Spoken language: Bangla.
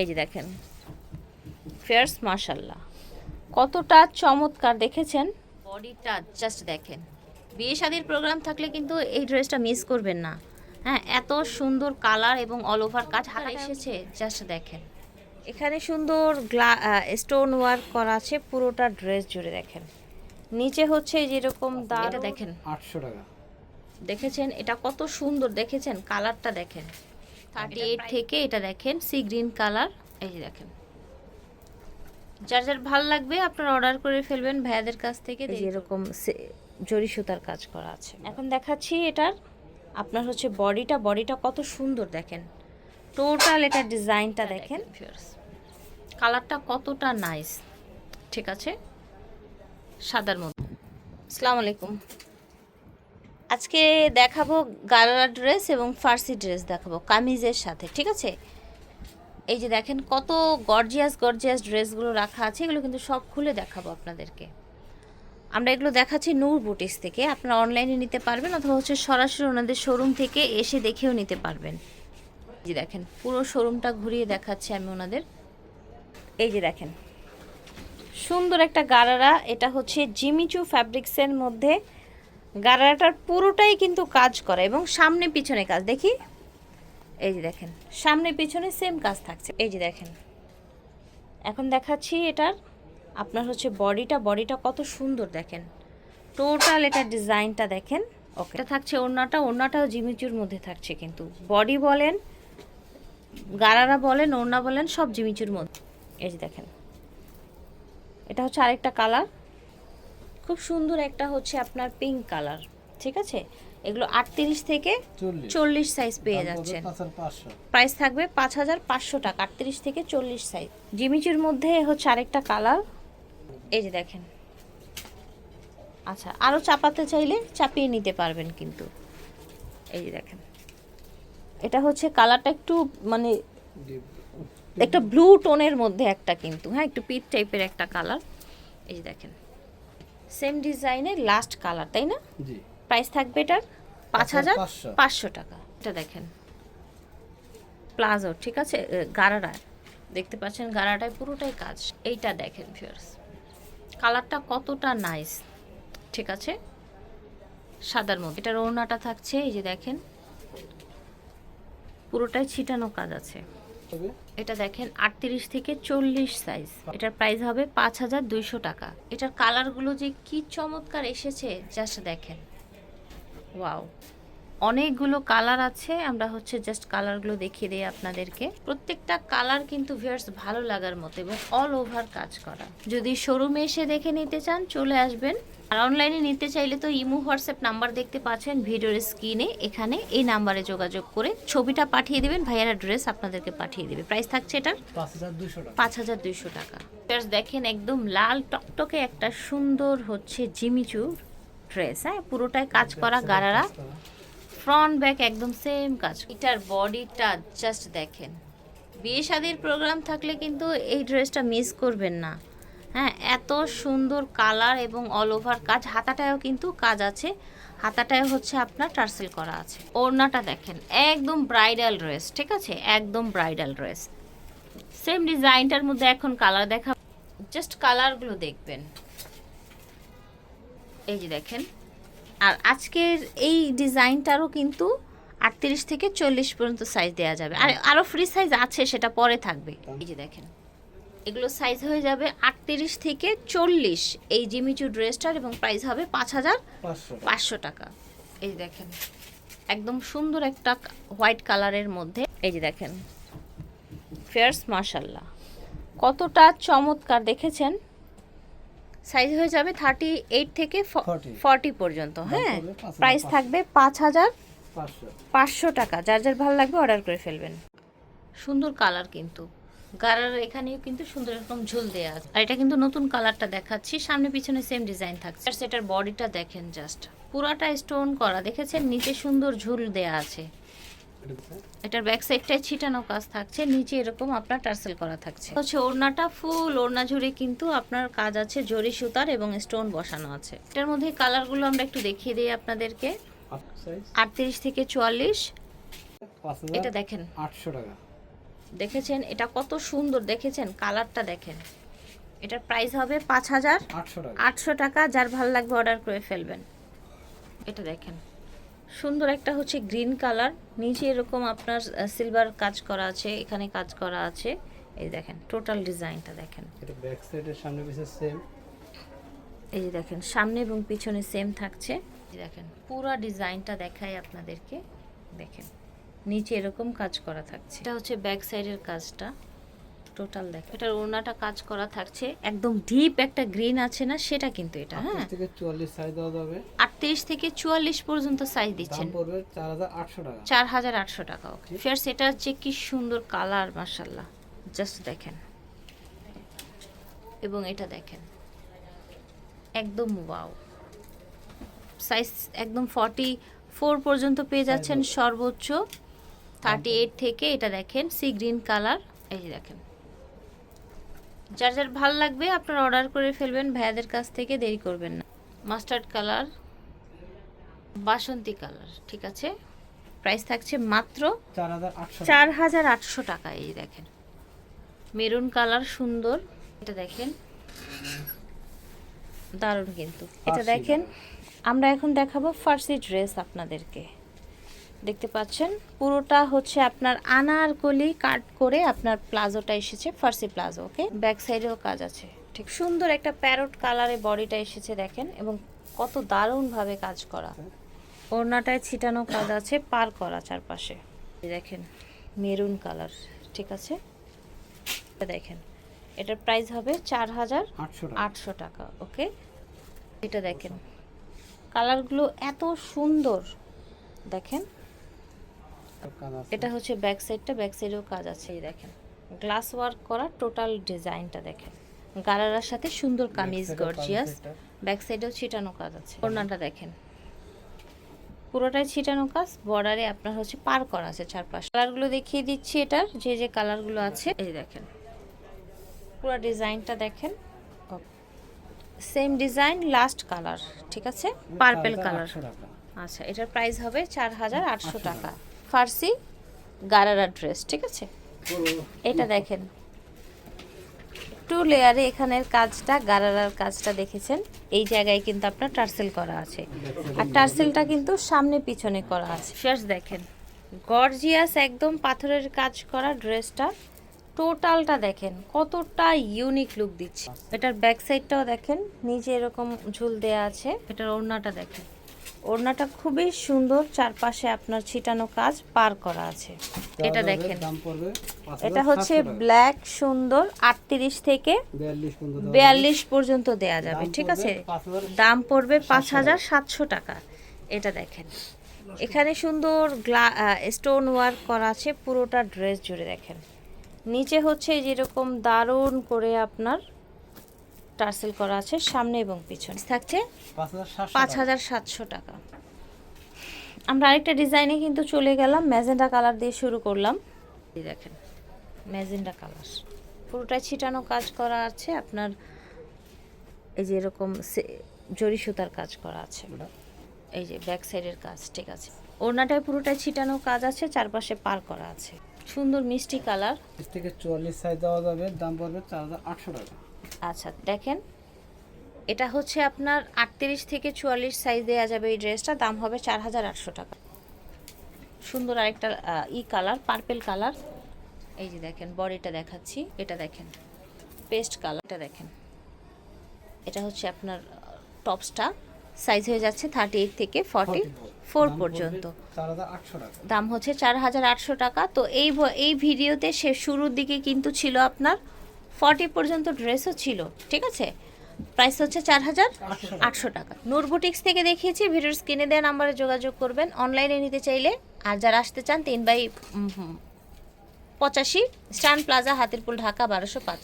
এই যে দেখেন। ফেয়ার্স মার্শাল্লাহ কতটা চমৎকার দেখেছেন? বডিটা জাস্ট দেখেন। বিয়ে শাদির প্রোগ্রাম থাকলে কিন্তু এই ড্রেসটা মিস করবেন না। হ্যাঁ এত সুন্দর কালার এবং অল ওভার কাজ হাতে এসেছে জাস্ট দেখেন। এখানে সুন্দর গ্লা স্টোন ওয়ার্ক করা আছে পুরোটা ড্রেস জুড়ে দেখেন। নিচে হচ্ছে যেরকম দাগ এটা দেখেন। আটশো টাকা। দেখেছেন? এটা কত সুন্দর দেখেছেন? কালারটা দেখেন। থার্টি এইট থেকে এটা দেখেন সি গ্রিন কালার এই যে দেখেন। যার যার ভালো লাগবে আপনারা অর্ডার করে ফেলবেন ভাইয়াদের কাছ থেকে যেরকম জরি সুতার কাজ করা আছে। এখন দেখাচ্ছি এটার আপনার হচ্ছে বডিটা বডিটা কত সুন্দর দেখেন। টোটাল এটা ডিজাইনটা দেখেন। কালারটা কতটা নাইস ঠিক আছে? সাদার মধ্যে। আসসালামু আলাইকুম। আজকে দেখাবো গালারা ড্রেস এবং ফার্সি ড্রেস দেখাবো কামিজের সাথে, ঠিক আছে? এই যে দেখেন কত গর্জিয়াস গর্জিয়াস ড্রেসগুলো রাখা আছে, এগুলো কিন্তু সব খুলে দেখাবো আপনাদেরকে। আমরা এগুলো দেখাচ্ছি নূর বুটিক্স থেকে, আপনারা অনলাইনে নিতে পারবেন অথবা হচ্ছে সরাসরি ওনাদের শোরুম থেকে এসে দেখেও নিতে পারবেন। যে দেখেন, পুরো শোরুমটা ঘুরিয়ে দেখাচ্ছি আমি ওনাদের। এই যে দেখেন, সুন্দর একটা গারারা এটা হচ্ছে জিমিচু ফ্যাব্রিক্সের মধ্যে গারারাটার পুরোটাই কিন্তু কাজ করা এবং সামনে পিছনে কাজ। দেখি? এই যে দেখেন, সামনে পিছনে সেম কাজ থাকছে। এই যে দেখেন, এখন দেখাচ্ছি এটার, আপনার হচ্ছে বডিটা বডিটা কত সুন্দর দেখেন। টোটাল এটা ডিজাইনটা দেখেন। ওকে এটা থাকছে ওড়নাটা, ওড়নাটাও জিমিচুর মধ্যে থাকছে কিন্তু। বডি বলেন গারারা বলেন, ওড়না বলেন, সব জিমিচুর মধ্যে। এই যে দেখেন, এটা হচ্ছে আরেকটা কালার খুব সুন্দর একটা হচ্ছে আপনার পিঙ্ক কালার ঠিক আছে? এগুলো আটত্রিশ থেকে চল্লিশ। সাইজ পেয়ে যাচ্ছেন। পাঁচশো। প্রাইস থাকবে পাঁচ হাজার পাঁচশো টাকা আটত্রিশ থেকে চল্লিশ সাইজ জিমিচুর মধ্যে হচ্ছে আরেকটা কালার এই যে দেখেন। আচ্ছা আরও চাপাতে চাইলে চাপিয়ে নিতে পারবেন কিন্তু। এই যে দেখেন। এটা হচ্ছে কালারটা একটু মানে একটা ব্লু টোনের মধ্যে একটা কিন্তু হ্যাঁ একটু পিট টাইপের একটা কালার এই যে দেখেন। সেম ডিজাইনের লাস্ট কালার তাই না? জি। প্রাইস থাকবে এটার পাঁচ হাজার পাঁচশো। টাকা। এটা দেখেন। প্লাজো ঠিক আছে? এ, গারারা দেখতে পাচ্ছেন গারাটায় পুরোটাই কাজ। এইটা দেখেন ফিয়ার্স কালারটা কতটা নাইস ঠিক আছে? সাদার মধ্যে। এটার ওড়নাটা থাকছে এই যে দেখেন। পুরোটাই ছিটানো কাজ আছে। তবে এটা দেখেন, আটত্রিশ থেকে চল্লিশ সাইজ এটার প্রাইস হবে পাঁচ হাজার দুইশো টাকা। এটার কালারগুলো যে কি চমৎকার এসেছে জাস্ট দেখেন। ওয়াও অনেকগুলো কালার আছে। আমরা হচ্ছে জাস্ট কালারগুলো দেখিয়ে দিই আপনাদেরকে। প্রত্যেকটা কালার কিন্তু ভিউয়ার্স ভালো লাগার মতো এবং অল ওভার কাজ করা। যদি শোরুমে এসে দেখে নিতে চান চলে আসবেন। আর অনলাইনে নিতে চাইলে তো ইমো হোয়াটসঅ্যাপ নাম্বার দেখতে পাচ্ছেন ভিডিওর স্ক্রিনে এখানে এই নাম্বারে যোগাযোগ করে ছবিটা পাঠিয়ে দেবেন ভাইয়ারা ড্রেস আপনাদেরকে পাঠিয়ে দেবে। প্রাইস থাকছে এটার পাঁচ হাজার দুশো টাকা। পাঁচ হাজার দুইশো টাকা। দেখেন একদম লাল টকটকে একটা সুন্দর হচ্ছে জিমিচু ড্রেস হ্যাঁ? পুরোটাই কাজ করা গারারা। ফ্রন্ট ব্যাক একদম সেম কাজ। এটার বডিটা জাস্ট দেখেন। বিয়ে শাদির প্রোগ্রাম থাকলে কিন্তু এই ড্রেসটা মিস করবেন না। হ্যাঁ এত সুন্দর কালার এবং অল ওভার কাজ। হাতাটায়ও কিন্তু কাজ আছে। হাতাটায় হচ্ছে আপনার টার্সেল করা আছে। ওড়নাটা দেখেন, একদম ব্রাইডাল ড্রেস ঠিক আছে? একদম ব্রাইডাল ড্রেস সেম ডিজাইনটার মধ্যে এখন কালার দেখা জাস্ট কালারগুলো দেখবেন। এই যে দেখেন আর আজকের এই ডিজাইনটারও কিন্তু আটত্রিশ থেকে চল্লিশ পর্যন্ত সাইজ দেওয়া যাবে। আর আরও ফ্রি সাইজ আছে সেটা পরে থাকবে। এই যে দেখেন এগুলো সাইজ হয়ে যাবে আটত্রিশ থেকে চল্লিশ। এই জিমিচু ড্রেসটার এবং প্রাইস হবে পাঁচ হাজার পাঁচশো টাকা। এই যে দেখেন একদম সুন্দর একটা হোয়াইট কালারের মধ্যে। এই যে দেখেন ফেয়ার্স মার্শাল্লাহ কতটা চমৎকার দেখেছেন? সাইজ হয়ে যাবে থার্টি এইট থেকে 40 ফর্টি পর্যন্ত হ্যাঁ? প্রাইস থাকবে পাঁচ হাজার পাঁচশো। টাকা। যার যার ভালো লাগবে অর্ডার করে ফেলবেন। সুন্দর কালার কিন্তু। গারার এখানেও কিন্তু সুন্দর এরকম ঝুল দেওয়া আছে। আর এটা কিন্তু নতুন কালারটা দেখাচ্ছি। সামনে পিছনে সেম ডিজাইন থাকছে। আর সেটার বডিটা দেখেন জাস্ট পুরাটা স্টোন করা। দেখেছেন? নিচে সুন্দর ঝুল দেয়া আছে? এটার ব্যাক সাইডটায় ছিটানো কাজ থাকছে নিচে এরকম আপনার টার্সেল করা থাকছে। হচ্ছে ওড়নাটা ফুল ওড়না জুড়ে কিন্তু আপনার কাজ আছে জরি সুতার এবং স্টোন বসানো আছে। এটার মধ্যে কালারগুলো আমরা একটু দেখিয়ে দিই আপনাদেরকে। আট আটত্রিশ থেকে চুয়াল্লিশ। এটা দেখেন। আটশো টাকা। দেখেছেন? এটা কত সুন্দর দেখেছেন? কালারটা দেখেন। এটার প্রাইস হবে পাঁচ হাজার আটশো টাকা। যার ভালো লাগবে অর্ডার করে ফেলবেন। এটা দেখেন। সুন্দর একটা হচ্ছে গ্রিন কালার। নিচে এরকম আপনার সিলভার কাজ করা আছে এখানে কাজ করা আছে। এই দেখেন টোটাল ডিজাইনটা দেখেন। এটা ব্যাক সাইডের সামনে সেম এই যে দেখেন সামনে এবং পিছনে সেম থাকছে। এই দেখেন পুরো ডিজাইনটা দেখাই আপনাদেরকে। দেখেন নিচে এরকম কাজ করা থাকছে। এটা হচ্ছে ব্যাক সাইডের কাজটা। টোটাল দেখেন এটার ওনাটা কাজ করা থাকছে। একদম ডিপ একটা গ্রিন আছে না সেটা কিন্তু এটা হ্যাঁ। আটত্রিশ থেকে চুয়াল্লিশ সাইজ দেওয়া যাবে। আটত্রিশ থেকে চুয়াল্লিশ পর্যন্ত সাইজ দিচ্ছেন। দাম পড়বে চার হাজার আটশো টাকা। চার হাজার আটশো টাকা ওকে ফের সেটা হচ্ছে কি সুন্দর কালার মার্শাল্লাহ জাস্ট দেখেন। এবং এটা দেখেন। একদম ওয়াও সাইজ একদম ফর্টি ফোর পর্যন্ত পেয়ে যাচ্ছেন সর্বোচ্চ। থার্টি এইট থেকে এটা দেখেন সি গ্রিন কালার এই যে দেখেন। যার যার ভালো লাগবে আপনারা অর্ডার করে ফেলবেন ভাইয়াদের কাছ থেকে দেরি করবেন না। মাস্টার্ড কালার বাসন্তী কালার ঠিক আছে? প্রাইস থাকছে মাত্র চার হাজার আটশো চার টাকা এই দেখেন। মেরুন কালার সুন্দর এটা দেখেন। দারুণ কিন্তু। এটা দেখেন আমরা এখন দেখাবো ফার্সি ড্রেস আপনাদেরকে। দেখতে পাচ্ছেন। পুরোটা হচ্ছে আপনার আনারকলি কাট করে আপনার প্লাজোটা এসেছে ফার্সি প্লাজো ওকে? ব্যাক সাইডেও কাজ আছে। ঠিক সুন্দর একটা প্যারট কালারে বডিটা এসেছে দেখেন এবং কত দারুণভাবে কাজ করা। ওড়নাটায় ছিটানো কাজ আছে পার করা চারপাশে। দেখেন মেরুন কালার ঠিক আছে? এটা দেখেন এটার প্রাইস হবে চার হাজার আটশো টাকা ওকে? এটা দেখেন কালারগুলো এত সুন্দর দেখেন। এটা হচ্ছে ব্যাক সাইডটা ব্যাক সাইডেও কাজ আছে এই দেখেন। গ্লাস ওয়ার্ক করা টোটাল ডিজাইনটা দেখেন। গালারার সাথে সুন্দর কামিজ গর্জিয়াস ব্যাক সাইডেও ছিটানো কাজ আছে। ওড়নাটা দেখেন। পুরোটাই ছিটানো কাজ বর্ডারে আপনার হচ্ছে পার করা আছে চারপাশ। কালারগুলো দেখিয়ে দিচ্ছি এটার যে যে কালারগুলো আছে এই দেখেন। পুরো ডিজাইনটা দেখেন। সেম ডিজাইন লাস্ট কালার ঠিক আছে? পার্পেল কালার আচ্ছা এটার প্রাইস হবে চার হাজার আটশো টাকা। ফার্সি গারারা ড্রেস ঠিক আছে? এটা দেখেন। টু লেয়ারে এখানের কাজটা গারারার কাজটা দেখেছেন? এই জায়গায় কিন্তু আপনার টার্সেল করা আছে। আর টার্সেলটা কিন্তু সামনে পিছনে করা আছে। শেষ দেখেন। গর্জিয়াস একদম পাথরের কাজ করা ড্রেসটা। টোটালটা দেখেন কতটা ইউনিক লুক দিচ্ছে। এটার ব্যাক সাইডটাও দেখেন নিচে এরকম ঝুল দেয়া আছে। এটার ওড়নাটা দেখেন। ওড়নাটা খুবই সুন্দর চারপাশে আপনার ছিটানো কাজ পার করা আছে। এটা দেখেন। এটা হচ্ছে ব্ল্যাক সুন্দর আটত্রিশ থেকে বিয়াল্লিশ পর্যন্ত দেওয়া দেয়া যাবে ঠিক আছে? দাম পড়বে পাঁচ হাজার সাতশো টাকা এটা দেখেন। এখানে সুন্দর গ্লা স্টোন ওয়ার্ক করা আছে পুরোটা ড্রেস জুড়ে দেখেন। নিচে হচ্ছে যেরকম দারুণ করে আপনার টার্সেল করা আছে সামনে এবং পিছনে। থাকছে পাঁচ হাজার সাতশো পাঁচ টাকা। আমরা আরেকটা ডিজাইনে কিন্তু চলে গেলাম ম্যাজেন্ডা কালার দিয়ে শুরু করলাম। এই দেখেন ম্যাজেন্ডা কালার। পুরোটাই ছিটানো কাজ করা আছে আপনার এই যে এরকম সে- জরি সুতার কাজ করা আছে। এই যে ব্যাক সাইডের কাজ ঠিক আছে। ওড়নাটায় পুরোটাই ছিটানো কাজ আছে চারপাশে পার করা আছে। সুন্দর মিষ্টি কালার। থেকে চুয়াল্লিশ সাইজ দেওয়া যাবে দাম পড়বে চার হাজার আটশো টাকা। আচ্ছা দেখেন। এটা হচ্ছে আপনার আটত্রিশ থেকে চুয়াল্লিশ সাইজ দেওয়া যাবে এই ড্রেসটা দাম হবে চার হাজার আটশো টাকা। সুন্দর আরেকটা ই কালার পার্পেল কালার এই যে দেখেন বডিটা দেখাচ্ছি। এটা দেখেন পেস্ট কালার এটা দেখেন। এটা হচ্ছে আপনার টপসটা সাইজ হয়ে যাচ্ছে থার্টি এইট থেকে ফর্টি ফোর পর্যন্ত। দাম হচ্ছে চার হাজার আটশো টাকা। তো এই এই ভিডিওতে সে শুরুর দিকে কিন্তু ছিল আপনার ফর্টি পর্যন্ত ড্রেসও ছিল, ঠিক আছে? প্রাইস হচ্ছে চার হাজার আটশো টাকা। নূর বুটিক্স থেকে দেখিয়েছি, ভিডিওর স্ক্রিনে দেওয়া নাম্বারে যোগাযোগ করবেন। অনলাইনে নিতে চাইলে, আর যারা আসতে চান, তিন বাই পঁচাশি স্ট্যান্ড প্লাজা, হাতিরপুল, ঢাকা, বারোশো পাঁচ।